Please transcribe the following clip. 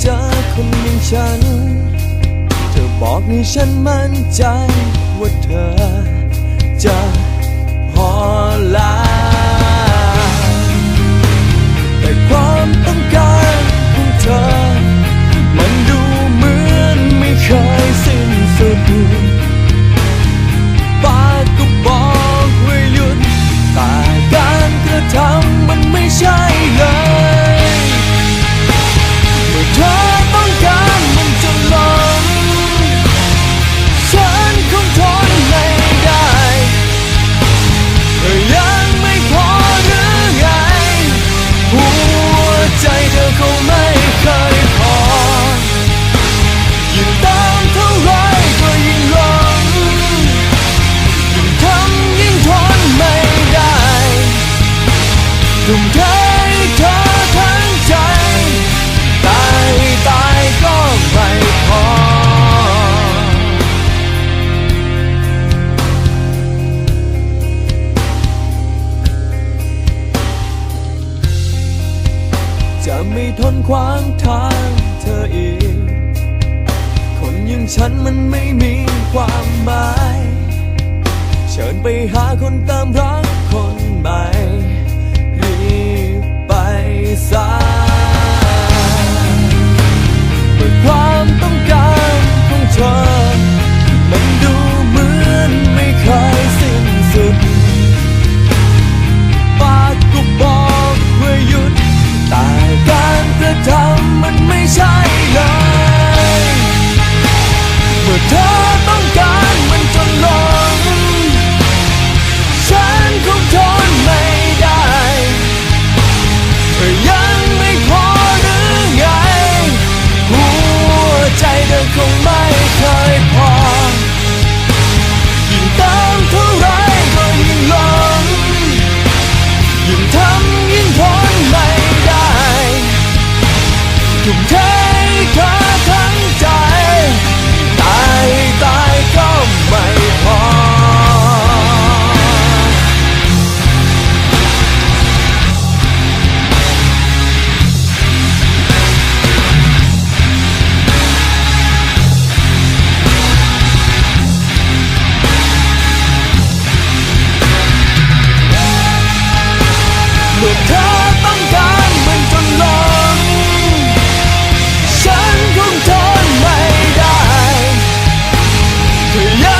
เจอคนอย่างฉัน เธอบอกให้ฉันมั่นใจว่าเธอจะ ทุ่มเทเธอทั้งใจ ตายตายก็ไม่พอ จะไม่ทนขวางทางเธออีก คนอย่างฉันมันไม่มีความหมาย เชิญไปหาคนตามรักคนใหม่ 좀더 Yeah.